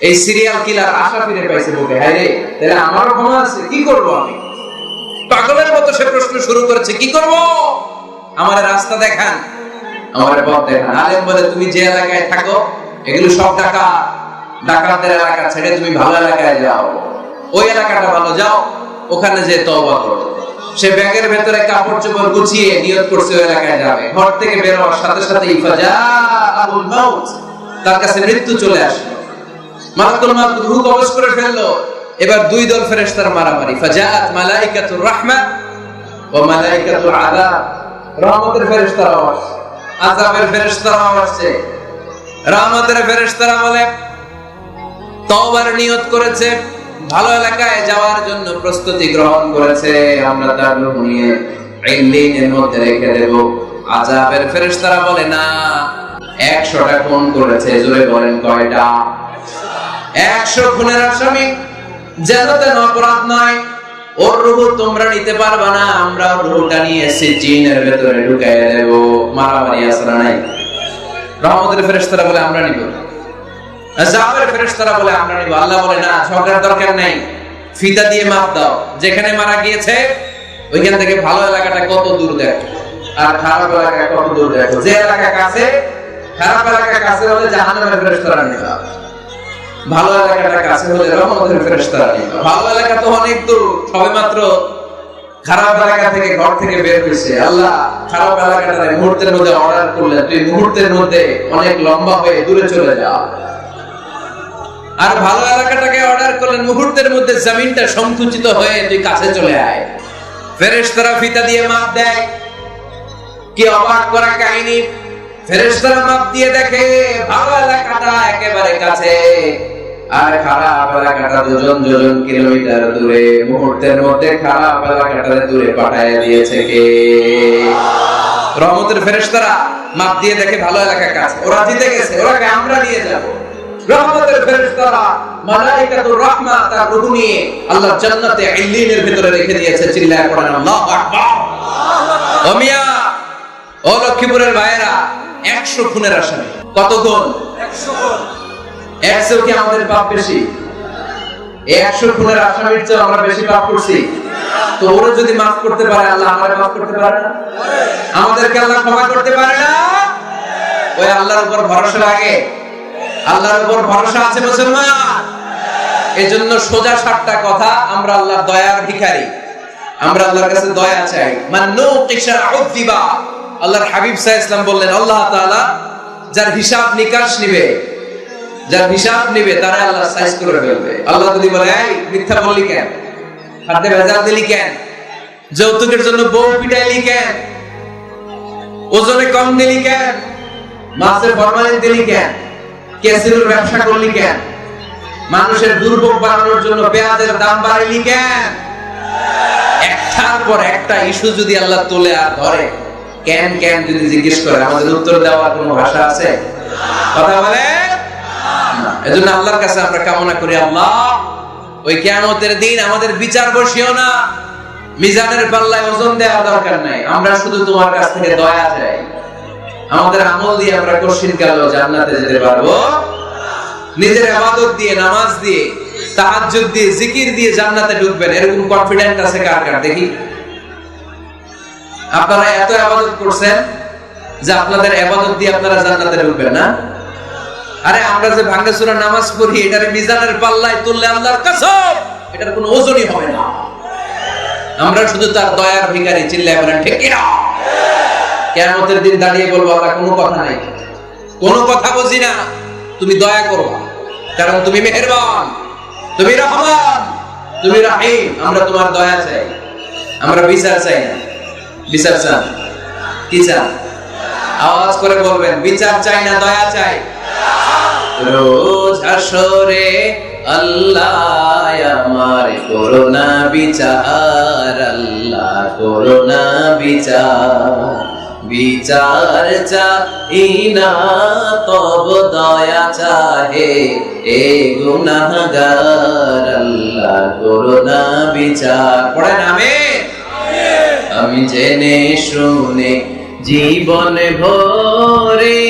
এই serial killer আশা ফিরে পাইছে বুকে হায় রে, তাহলে আমারও ক্ষমা আছে, কি করব আমি? পাগলের মতো সে প্রশ্ন শুরু করেছে, কি করব? আমার রাস্তা দেখান, আমার পথ দেখান। আলেম বলে, তুমি যে এলাকায় থাকো, এগুলো সব টাকা ডাকাতের এলাকা ছেড়ে তুমি ভালো এলাকায় যাও। ওই এলাকাটা ভালো, যাও, ওখানে যে তওবা করো। সে ব্যাগের ভেতরে কাপড় চোপড় গুছিয়ে নিয়ত করছে, ওই এলাকায় যাবে। ঘর থেকে বের সাথে সাথে ইফাজা তার কাছে মৃত্যু চলে আসলো। রূহ কবজ করে ফেলল। এবার দুই দল ফেরেশতার মারামারি। ফাজাআত মালাইকাতুর রাহমা মালাইকাতুল আযাব। রহমতের ফেরেশতারা আসছে। আযাবের ফেরেশতারা রহমতের ফেরেশতারা বলে, তওবার নিয়ত করেছে, ভালো এলাকায় যাওয়ার জন্য প্রস্তুতি গ্রহণ করেছে। আমরা তার নিয়ে ইল্লিনের মধ্যে রেখে দেব। আযাবের ফেরেশতারা বলে, না 100টা খুন করেছে। জোরে বলেন, কয়টা? একশো খুনের আসামি। যেন তেন অপরাধ নয়। ওর তোমরা নিতে পারবা না, আমরা ওর নিয়ে এসে জিনের ভেতরে ঢুকাই দেব। মারামারি আসরা নাই? রহমতের বলে, আমরা নিব। বলে, আমরা নিব। আল্লাহ বলে, না, ঝগড়ার দরকার নাই। ফিতা দিয়ে মাপ দাও। যেখানে মারা গিয়েছে, ওইখান থেকে ভালো এলাকাটা কত দূর দেখো। আর খারাপ এলাকা কত দূর দেখো। যে এলাকা কাছে, খারাপ এলাকা কাছে হলে জাহান্নামের ফেরেশতারা নিবা। ভালো এলাকাটা কাছে হলে রহমতের ফেরেশতারা নিবা ভালো এলাকা তো অনেক দূর সবেমাত্র খারাপ এলাকা থেকে ঘর থেকে বের হয়েছে। আল্লাহ খারাপ এলাকাটা মুহূর্তের মধ্যে অর্ডার করলে তুই মুহূর্তের মধ্যে অনেক লম্বা হয়ে দূরে চলে যা আর ভালো এলাকাটাকে অর্ডার করলেন, মুহূর্তের মধ্যে জমিনটা সংকুচিত হয়ে তুই কাছে চলে আয়। ফেরেশতারা ফিতা দিয়ে মাপ দেয়। কি অবাক করা কাহিনী? ফেরেশতারা মাপ দিয়ে দেখে, ভালো এলাকাটা একেবারে কাছে। আর খারাপ এলাকাটা দুজন দুজন কিলোমিটার দূরে, মুহূর্তের মধ্যে খারাপ এলাকাটা দূরে পাঠায় দিয়েছে কে? রহমতের ফেরেশতারা মাপ দিয়ে দেখে ভালো এলাকা ওরা জিতে গেছে ওরা আমরা নিয়ে যাব। রহমতের ফেরেশতারা মালাইকাতুর রাহমা, তার নিয়ে আল্লাহ জান্নাতে ইল্লিনের ভিতরে রেখে দিয়েছে, চিল্লায় পড়েন, আল্লাহু আকবার। ও মিয়া, ও ভাইয়েরা, একশো খুনের আসামি। কত গুণ একশো কি আমাদের পাপ বেশি? একশো খুনের আসামির চেয়ে আমরা বেশি পাপ করছি। তো ওরা যদি মাফ করতে পারে, আল্লাহ আমাদের মাফ করতে পারে না? আমাদেরকে আল্লাহ ক্ষমা করতে পারে না? ওই আল্লাহর উপর ভরসা লাগে আল্লাহর উপর ভরসা আছে মুসলমান? সোজা সাতটা কথা আমরা আল্লাহর দয়ার ভিখারি। আমরা আল্লাহর কাছে দয়া চাই। মান্নু কিসা উদ্দিবা। আল্লাহর হাবিব সাহ ইসলাম বললেন, আল্লাহ তাআলা যার হিসাব নিকাশ নিবে যার হিসাব নিবে, তারা আল্লাহ সাইজ করে ফেলবে। আল্লাহ যদি বলে, এই, মিথ্যা বললি কেন? হাতে ভেজাল দিলি কেন? যৌতুকের জন্য বউ পিটাইলি কেন? ওজনে কম দিলি কেন? মাছের ফরমালিন দিলি কেন? ক্যাসিনোর ব্যবসা করলি কেন? মানুষের দুর্ভোগ বাড়ানোর জন্য পেঁয়াজের দাম বাড়াইলি কেন? একটার পর একটা ইস্যু যদি আল্লাহ তোলে আর ধরে, কেন কেন যদি জিজ্ঞেস করে? আমাদের উত্তর দেওয়ার কোনো ভাষা আছে? কথা বলে? এজন্য আল্লাহর কাছে আমরা কামনা করি, আল্লাহ, ওই কিয়ামতের দিন আমাদের বিচার বসিও না, মিজানের পাল্লায় ওজন দেওয়া দরকার নাই, আমরা শুধু তোমার কাছ থেকে দয়া চাই। আমাদের আমল দিয়ে আমরা কঠিন কালো জান্নাতে যেতে পারব। নিজের ইবাদত দিয়ে, নামাজ দিয়ে, তাহাজ্জুদ দিয়ে, জিকির দিয়ে জান্নাতে ঢুকবেন, এরকম কনফিডেন্ট আছে কার কার? দেখি। আপনারা এত ইবাদত করছেন যে আপনাদের ইবাদত দিয়ে আপনারা জান্নাতে ঢুকবেন, না? আরে আমরা যে ভাঙ্গা সুরা নামাজ পড়ি, এটার মিজানের পাল্লায় তুললে আল্লাহর কসম, এটার কোনো ওজনই হবে না। আমরা শুধু তার দয়ার ভিখারি, চিল্লায় বলেন, ঠিক কিনা? কিয়ামতের দিন দাঁড়িয়ে বলব, আমরা কোনো কথা নাই। কোনো কথা বুঝি না। তুমি দয়া করো। কারণ তুমি মেহেরবান, তুমি রহমান, তুমি রাহিম। আমরা তোমার দয়া চাই। আমরা বিচার চাই না। বিচার চান? কি চান? আওয়াজ করে বলবেন, বিচার চাই না, দয়া চাই। রোজ হাসরে আল্লাহ আমার করোনা বিচার, আল্লাহ করোনা বিচার। বিচার চাই না, তব দয়া চাহে এ গুনাহগার, আল্লাহ করোনা বিচার। পড়েন আমি আমি জেনে শুনে জীবন ভরে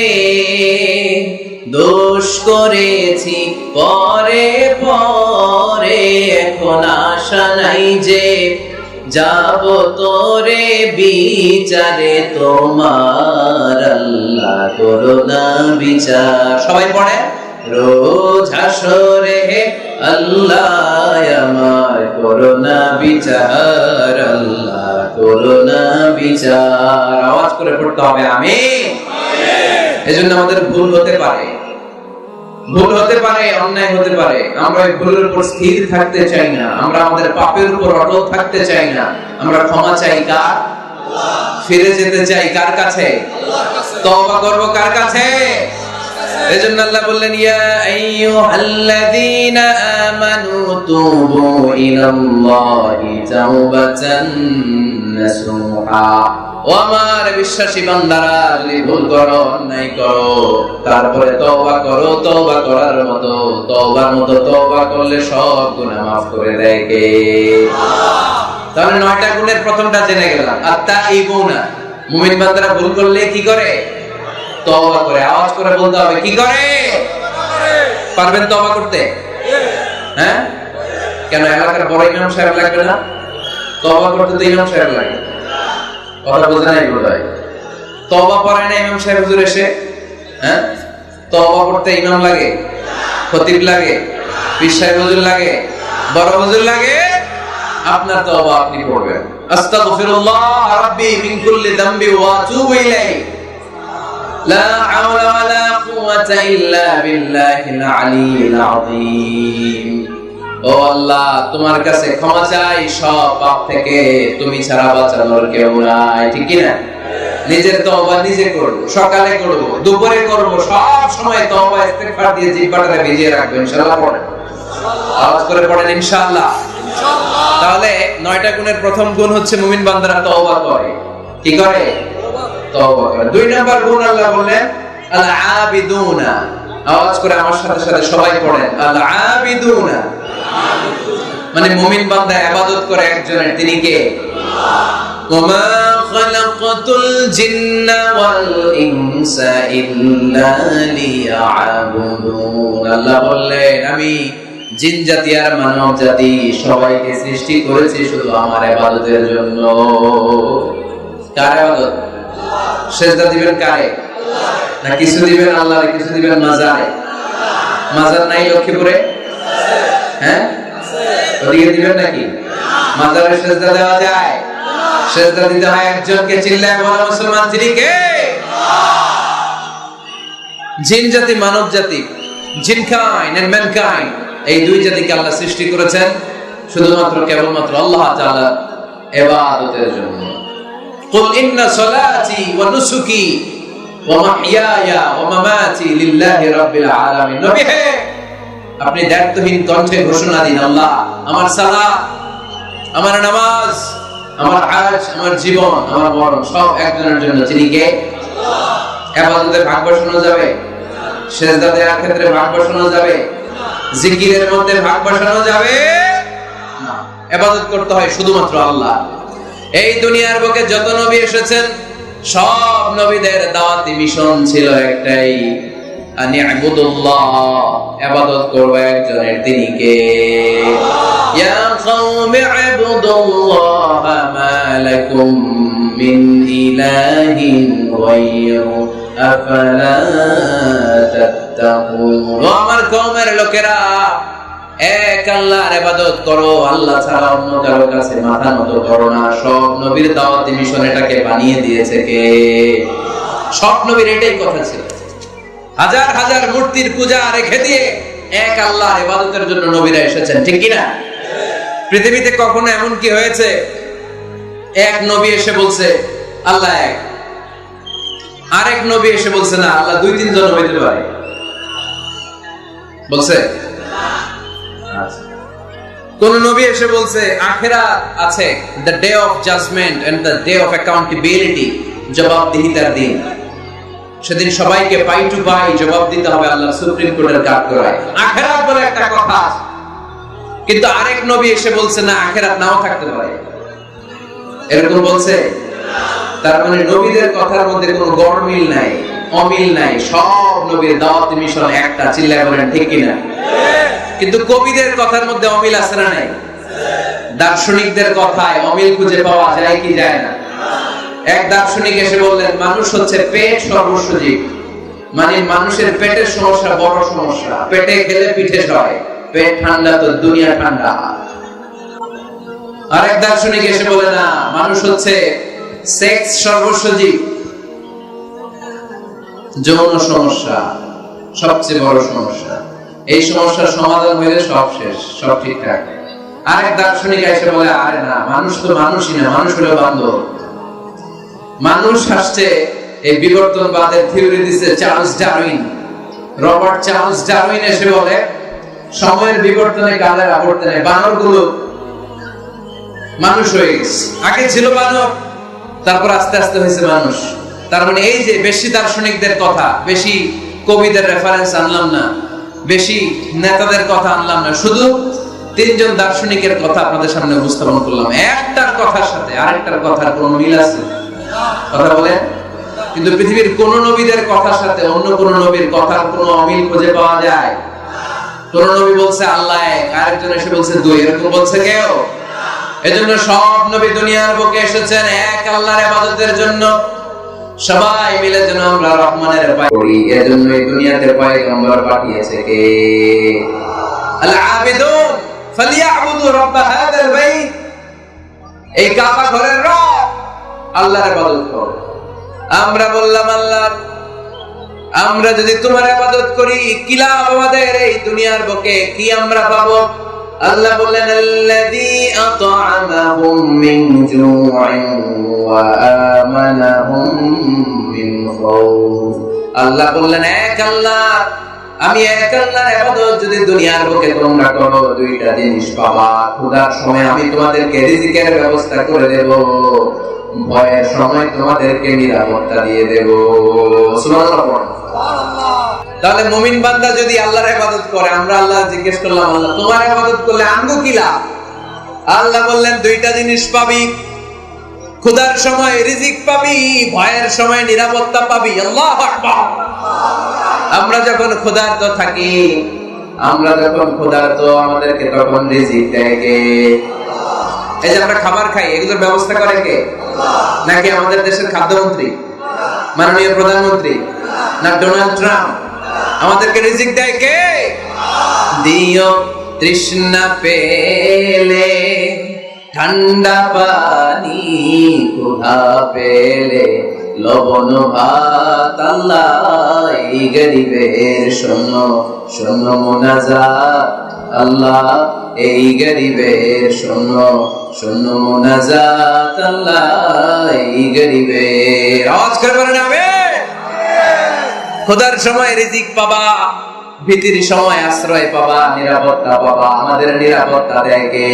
দোষ করেছি, পরে পরে এখন আশা নাই যে যাব তোরে বিচারে তোমার আল্লাহ করো না বিচার। সবাই পড়ে? রোজ হাসরে আল্লাহ আমার করোনা বিচার, আল্লাহ করোনা বিচার। আওয়াজ করে পড়তে হবে আমি এজন্য আমাদের ভুল হতে পারে। ভুল হতে পারে, অন্যায় হতে পারে। আমরা ভুলের উপর স্থির থাকতে চাই না। আমরা আমাদের পাপের উপর অটল থাকতে চাই না। আমরা ক্ষমা চাই কার? ফিরে যেতে চাই কার কাছে? তওবা করব কার কাছে? এজন্য আল্লাহ বললেন, ইয়া আইয়ুহাল্লাযীনা আমানু তুবু ইলাল্লাহি তাওবাতান নাসুহা। ও আমার বিশ্বাসী বান্দারা যদি ভুল করো, অন্যায় করো। তারপরে তওবা করো, তওবা করার মতো, তওবার মতো তওবা করলে সব গুনাহ মাফ করে দেয় কে? তাহলে নয়টা গুণের প্রথমটা জেনে গেলাম। আত্মা ইবুনা মুমিন বান্দারা ভুল করলে কি করে? তওবা করে। আওয়াজ করে বলতে হবে, কি করে? পারবেন তওবা করতে? হ্যাঁ? কেন, এলাকার বড় ইমাম সাহেব লাগবে না? তওবা করতে তো ইমাম সাহেব লাগে কথা বুঝে নাই বোধহয়? তবা পড়ায় না ইমাম সাহেব হুজুর এসে? হ্যাঁ? তবা পড়তে ইমাম লাগে? খতিব লাগে? পীর সাহেব হুজুর লাগে? বড় হুজুর লাগে? আপনার তবা আপনি পড়বেন আস্তাগফিরুল্লাহ রাব্বি মিন কুল্লি ওয়া ইলাইহি। লা হাওলা ওয়ালা কুওয়াতা ইল্লা বিল্লাহিল আলিয়্যিল আযীম। ও আল্লাহ, তোমার কাছে ক্ষমা চাই, সব পাপ থেকে। তুমি ছাড়া বাঁচানোর কেউ নাই, ঠিক না নিজের তওবা নিজে করব, সকালে করব, দুপুরে করব, সব সময় তওবা, ইস্তেগফার দিয়ে জিহ্বাটাকে ভিজিয়ে রাখবেন ইনশাআল্লাহ পড়েন আওয়াজ করে পড়েন, ইনশাআল্লাহ। তাহলে নয়টা গুণের প্রথম গুণ হচ্ছে মুমিন বান্দারা তওবা করে। কি করে? তওবা করে। দুই নাম্বার গুণ আল্লাহ বললেন আল আবিদুনা আওয়াজ করে আমার সাথে সাথে সবাই পড়েন আল আবিদুনা মানে মুমিন বান্দা ইবাদত করে একজনের, তিনি কে? ওমা খালাকাতুল জিন্না ওয়াল ইনসা ইল্লা লিয়াবুদুন। আল্লাহ বললেন, আমি জিন জাতি আর মানব জাতি সবাইকে সৃষ্টি করেছি শুধু আমার ইবাদতের জন্য। কার ইবাদত? সেজদা দিবেন কারে? না কিছু দিবেন আল্লাহরে কিছু দিবেন মাজারে মাজার নাই লক্ষ্মীপুরে হ্যাঁ ওদিকে দিবেন নাকি মাজারে সেজদা দেওয়া যায় সেজদা দিতে হয় একজনকে চিল্লায় বলা মুসলমান তিনি কে জিন জাতি মানব জাতি জিন কাইন্ড এন্ড ম্যানকাইন্ড এই দুই জাতিকে আল্লাহ সৃষ্টি করেছেন শুধুমাত্র কেবলমাত্র আল্লাহ তাআলা ইবাদতের জন্য قل إن صلاتي ونسكي আপনি দায়িত্বহীন কণ্ঠে ঘোষণা দিন আল্লাহ। আমার সালা আমার নামাজ, আমার আজ আমার জীবন, আমার মরণ, সব একজনের জন্য। তিনি কে? ভাগ বসানো যাবে। সেজদা দেওয়ার ক্ষেত্রে ভাগ বসানো যাবে। জিকিরের মধ্যে ভাগ বসানো যাবে। না এবাদত করতে হয় শুধুমাত্র আল্লাহ। এই দুনিয়ার বুকে যত নবী এসেছেন সব নবীদের দাওয়াতি মিশন ছিল একটাই আনি আবুদুল্লাহ ইবাদত করব একজনের তিনি কে? ইয়া কওমি আবুদুল্লাহ মিন ইলাহিন আফালা তাত্তাকুন? আমার কওমের লোকেরা এক আল্লাহর ইবাদত করো, আল্লাহ ছাড়া অন্য কারও কাছে মাথা নত করো না। সব নবীর মিশন এটাকে বানিয়ে দিয়েছে কে? সব নবীর এটাই কথা ছিল। হাজার হাজার মূর্তির পূজা রেখে দিয়ে এক আল্লাহর ইবাদতের জন্য নবীরা এসেছেন, ঠিক কি না পৃথিবীতে কখনো এমন কি হয়েছে? এক নবী এসে বলছে, আল্লাহ এক। আরেক নবী এসে বলছে, না, আল্লাহ দুই তিনজন হইতে পারে। বলছে কোন নবী এসে বলছে, আখেরা আছে the day of judgement and the day of accountability জবাবদিহিতার দিন। সেদিন সবাইকে পাই টু পাই জবাব দিতে হবে আল্লাহ সুপ্রিম কোর্টের কাজ করায়। আখেরাত বলে একটা কথা কিন্তু আরেক নবী এসে বলছে, না, আখেরাত নাও থাকতে পারে। এরকম বলছে? তার মানে নবীদের কথার মধ্যে কোনো গরমিল নাই, অমিল নাই। সব নবীর দাওয়াত মিশন একটা চিল্লা বলেন, ঠিক কিনা? কিন্তু কবিদের কথার মধ্যে অমিল আছে না নাই? দার্শনিকদের কথায় অমিল খুঁজে পাওয়া যায় কি যায় না? এক দার্শনিক এসে বললেন, মানুষ হচ্ছে পেট সর্বস্ব জীব মানে মানুষের পেটের সমস্যা বড় সমস্যা। পেটে খেলে পিঠে সয় পেট ঠান্ডা তো দুনিয়া ঠান্ডা। আরেক দার্শনিক এসে বলে, না, মানুষ হচ্ছে সেক্স সর্বস্ব জীব যৌন সমস্যা সবচেয়ে বড় সমস্যা। এই সমস্যার সমাধান হইলে সব শেষ, সব ঠিকঠাক। আরেক দার্শনিক এসে বলে, আরে না, মানুষ তো মানুষই না, মানুষ হলো বান্ধব মানুষ আসছে, এই বিবর্তনবাদের থিওরি দিছে Charles Darwin. Robert Charles Darwin এসে বলে, সময়ের বিবর্তনে কালের আবর্তনে বানরগুলো মানুষ হয়ে গেছে। আগে ছিল বানর, তারপর আস্তে আস্তে হয়েছে মানুষ। তার মানে এই যে বেশি দার্শনিকদের কথা, বেশি কবিদের রেফারেন্স আনলাম না। বেশি নেতাদের কথা আনলাম না, শুধু তিনজন দার্শনিকের কথা আপনাদের সামনে উপস্থাপন করলাম। একটার কথার সাথে আরেকটার কথার কোনো মিল আছে? কথা বলেন। কিন্তু পৃথিবীর কোন নবীদের কথার সাথে অন্য কোন নবীর কথার কোনো অমিল খুঁজে পাওয়া যায়? কোন নবী বলছে আল্লাহ এক, আরেকজন এসে বলছে দুই, এরকম বলছে কেউ? এজন্য সব নবী দুনিয়ার বুকে এসেছেন এক আল্লাহর ইবাদতের জন্য। সবাই মিলে যেন আমরা রহমানের পায়ে পড়ি। এজন্য এই দুনিয়াতে পয়গম্বর পাঠিয়েছে কে? আল আবিদুন, ফালিয়াবুদু হাদাল বাইত। এই কাবা ঘরের রব, আল্লাহর ইবাদত করো। আমরা বললাম, আল্লাহ, আমরা যদি তোমার ইবাদত করি, কি লাভ আমাদের এই দুনিয়ার বুকে? কি আমরা পাবো? আল্লাহ বললেন, আল্লাযী আত'আমাহুম মিন আল্লাহ বললেন, এক আল্লাহ, আমি এক আল্লাহর যদি দুনিয়ার বুকে তোমরা করো, দুইটা জিনিস পাবা। ক্ষুধার সময় আমি তোমাদেরকে রিজিকের ব্যবস্থা করে দেব। ভয়ের সময় তোমাদেরকে নিরাপত্তা দিয়ে দেব। তাহলে মুমিন বান্দা যদি আল্লাহর ইবাদত করে, আমরা আল্লাহ জিজ্ঞেস করলাম, আল্লাহ, তোমার ইবাদত করলে আমগো কি লাভ? আল্লাহ বললেন, দুইটা জিনিস পাবি ক্ষুধার সময় রিজিক পাবি, ভয়ের সময় নিরাপত্তা পাবি। আল্লাহ আমরা যখন ক্ষুধার্ত থাকি, আমরা যখন ক্ষুধার্ত আমাদেরকে তখন রিজিক দেয় কে? এই যে আমরা খাবার খাই, এগুলোর ব্যবস্থা করে কে? নাকি আমাদের দেশের খাদ্যমন্ত্রী, মাননীয় প্রধানমন্ত্রী, না ডোনাল্ড ট্রাম্প? আমাদেরকে রিজিক দেয় কে? দিও তৃষ্ণা পেলে। ঠান্ডা পানি কুহা পেলে লবণ ভাত আল্লাহ এই গরিবের শোনো শোনো মোনাজাত আল্লাহ এই গরিবের শোনো শোনো মোনাজাত আল্লাহ এই গরিবের আওয়াজ করে বলেন, আমেন। খোদার সময় রিজিক পাবা। ভীতির সময় আশ্রয় পাবা, নিরাপত্তা পাবা, আমাদের নিরাপত্তা দেয় কে?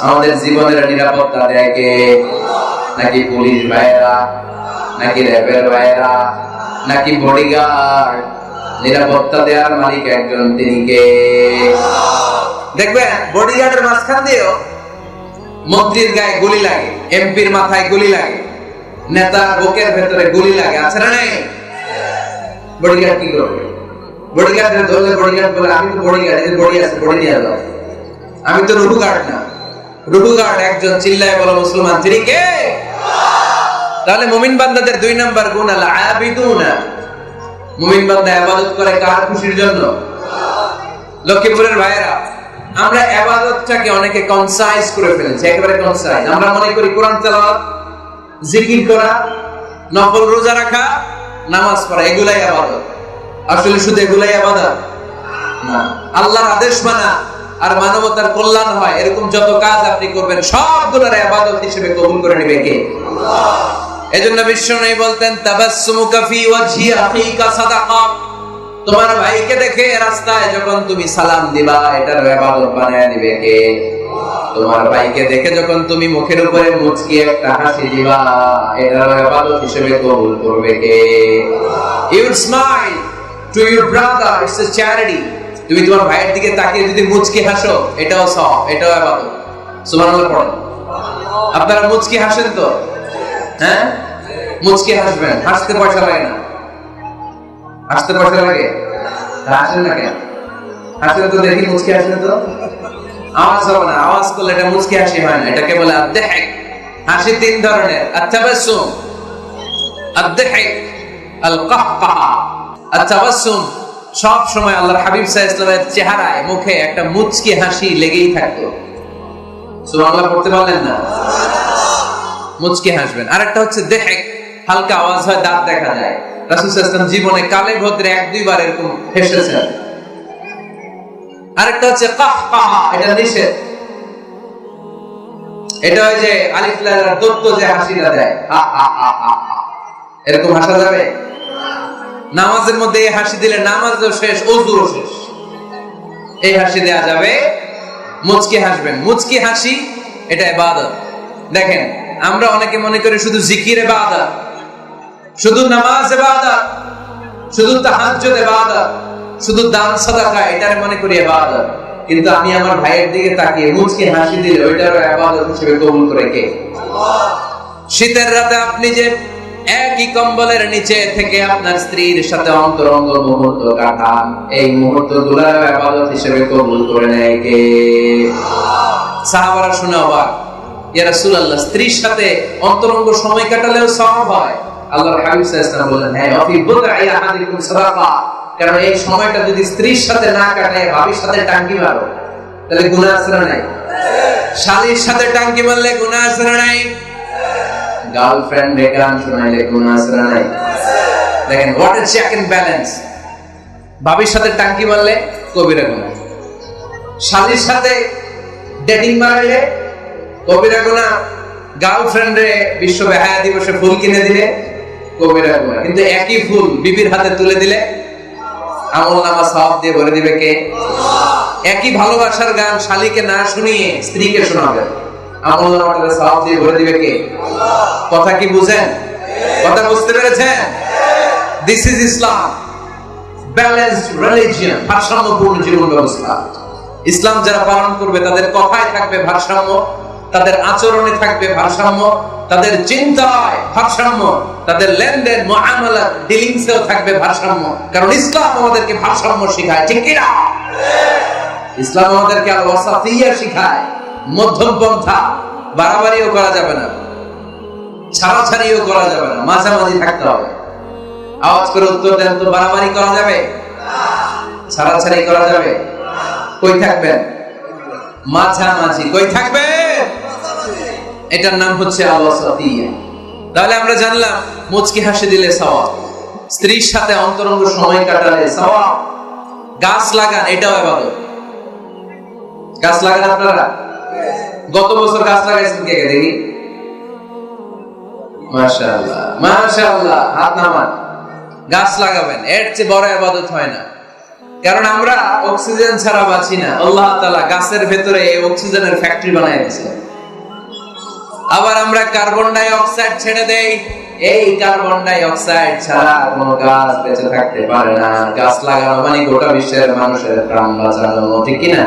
আমাদের জীবনের নিরাপত্তা দেয় কে? নাকি পুলিশ ভাইরা নাকি র্যাবের ভাইরা নাকি বডিগার্ড নিরাপত্তা দেওয়ার মালিক একজন তিনি কে? দেখবেন বডিগার্ডের মাঝখান দিয়েও মন্ত্রীর গায়ে গুলি লাগে এমপির মাথায় গুলি লাগে নেতার বুকের ভেতরে গুলি লাগে, আছে না নাই? বডিগার্ড কি করবে? বলে আমি তো গার্ড না। গার্ড একজন চিল্লায় বলো মুসলমান, তিনি কে? তাহলে বান্দাদের দুই নাম্বার গুণ বান্দা করে কার খুশির জন্য? লক্ষ্মীপুরের ভাইয়েরা, আমরা ইবাদতটাকে অনেকে কনসাইজ করে ফেলেছি, একেবারে কনসাইজ আমরা মনে করি কোরআন তেলাওয়াত, জিকির করা, নফল রোজা রাখা, নামাজ পড়া, এগুলাই আবাদত। আসলে শুধু এগুলাই আবাদত না। আল্লাহর আদেশ মানা আর মানবতার কল্যাণ হয়, এরকম যত কাজ আপনি করবেন, সবগুলোর আবাদত হিসেবে কবুল করে নেবে কে? এজন্য বিশ্ব নেই বলতেন, তাবাসসুমুকা ফি ওয়াজহি আখিকা সাদাকা। তোমার ভাইকে দেখে রাস্তায় যখন তুমি সালাম দিবা, এটার ইবাদত বানায় দিবে কে? তোমার ভাইকে দেখে যখন তুমি মুখের উপরে মুচকি একটা হাসি দিবা, এটার ইবাদত হিসেবে কবুল করবে কে? You smile to your brother it's a charity তুমি তোমার ভাইয়ের দিকে তাকিয়ে যদি মুচকি হাসো, এটাও সব এটাও ইবাদত সুবহানাল্লাহ পড়ো। আপনারা মুচকি হাসেন তো? হ্যাঁ? মুচকে হাসবেন, হাসতে পয়সা লাগে না। হাসতে পয়সা লাগে? হাসেন না কেন? হাসলে তো দেখি মুচকে হাসলে তো? আওয়াজ হবে না, আওয়াজ করলে এটা মুচকে হাসি হয় না, এটাকে বলে আদ্দেহেক। হাসি তিন ধরনের, আত্তাবাসসুম, আদ্দেহেক আল কাহকাহা আত্তাবাসসুম সব সময় আল্লাহর হাবিব চেহারায়, মুখে একটা মুচকি হাসি লেগেই থাকতো। পড়তে পারলেন না? মুচকি হাসবেন। হচ্ছে দেহেক, হালকা আওয়াজ হয়, দাঁত দেখা যায়। জীবনে কালে ভদ্রে এক দুইবার এরকম হেসেছেন। আরেকটা হচ্ছে কাহকাহা এটা নিষেধ। এটা ওই যে আলিফ লামের দত্ত যে হাসিটা দেয়। এরকম হাসা যাবে? নামাজের মধ্যে এই হাসি দিলে নামাজও শেষ ওযুও শেষ। এই হাসি দেয়া যাবে মুচকি হাসবেন। মুচকি হাসি এটা ইবাদত। দেখেন আমরা অনেকে মনে করি শুধু জিকির ইবাদত শুধু নামাজ ইবাদত শুধু তাহাজ্জুদ ইবাদত শুধু দান সাদাকা এটারে মনে করি ইবাদত। কিন্তু আমি আমার ভাইয়ের দিকে তাকিয়ে মুচকি হাসি দিলে ওইটারও ইবাদত হিসেবে কবুল করে কে? শীতের রাতে আপনি যে একই কম্বলের নিচে থেকে আপনার স্ত্রীর সাথে অন্তরঙ্গ মুহূর্ত কাটান। এই মুহূর্তগুলার আবাদত হিসেবে কবুল করে নেয় কে? সাহাবারা শুনে অবাক। ইয়া স্ত্রীর সাথে অন্তরঙ্গ সময় কাটালেও সওয়াব হয়। আল্লাহর হাবিব সাল্লাল্লাহু বলেন হ্যাঁ অফি আহাদিকুম সাদাকা। কারণ এই সময়টা যদি স্ত্রীর সাথে না ভাবির সাথে মারো, তাহলে গুনাহ আছে নাই? শালীর সাথে টাঙ্কি মারলে গুনাহ আছে নাই? গার্লফ্রেন্ড গান শোনাইলে কোন আসরা নাই দেখেন what is check and balance ভাবির সাথে টাঙ্কি মারলে কবিরা গুনাহ শালীর সাথে ডেটিং মারলে কবিরা গার্লফ্রেন্ড রে বিশ্ব বেহায়া দিবসে ফুল কিনে দিলে কবিরা গুনাহ কিন্তু একই ফুল বিবির হাতে তুলে দিলে আমল নামা সওয়াব দিয়ে ভরে দিবে কে? একই ভালোবাসার গান শালীকে না শুনিয়ে স্ত্রীকে শোনাবে। আমল সওয়াব দিয়ে ভরে দিবে কে? কথা কি বুঝেন? কথা বুঝতে পেরেছেন? This is Islam balanced religion ভারসাম্যপূর্ণ জীবন ব্যবস্থা ইসলাম। যারা পালন করবে, তাদের কথায় থাকবে ভারসাম্য, তাদের আচরণে থাকবে ভারসাম্য, তাদের চিন্তায় ভারসাম্য, তাদের লেনদেন ডিলিংসেও থাকবে ভারসাম্য। কারণ ইসলাম আমাদেরকে ভারসাম্য শেখায়, ঠিক কি না ইসলাম আমাদেরকে আল ওয়াসাফিয়া শেখায়। মধ্যম পন্থা, বাড়াবাড়িও করা যাবে না, ছাড়াছাড়িও করা যাবে না, মাঝামাঝি থাকতে হবে। আওয়াজ করে উত্তর দেন, তো বাড়াবাড়ি করা যাবে? ছাড়াছাড়ি করা যাবে? কই থাকবেন? মাঝামাঝি। কই থাকবেন? এটার নাম হচ্ছে আওয়াসাতিয়া তাহলে আমরা জানলাম, মুচকি হাসি দিলে সওয়াব, স্ত্রীর সাথে অন্তরঙ্গ সময় কাটালে সওয়াব। গাছ লাগান, এটাও ইবাদত গাছ লাগান আপনারা? গত বছর গাছ লাগাইছেন কে কে দেখি? মাশাআল্লাহ মাশাআল্লাহ, হাত নামান। গাছ লাগাবেন, এর চেয়ে বড় ইবাদত হয় না। কারণ আমরা অক্সিজেন ছাড়া বাঁচি না। আল্লাহ তাআলা গাছের ভেতরে এই অক্সিজেনের ফ্যাক্টরি বানায় আবার আমরা কার্বন ডাই অক্সাইড ছেড়ে দেই। এই কার্বন ডাই অক্সাইড ছাড়া কোনো গাছ বেঁচে থাকতে পারে না। গাছ লাগানো মানে গোটা বিশ্বের মানুষের প্রাণ বাঁচানো, ঠিক কি না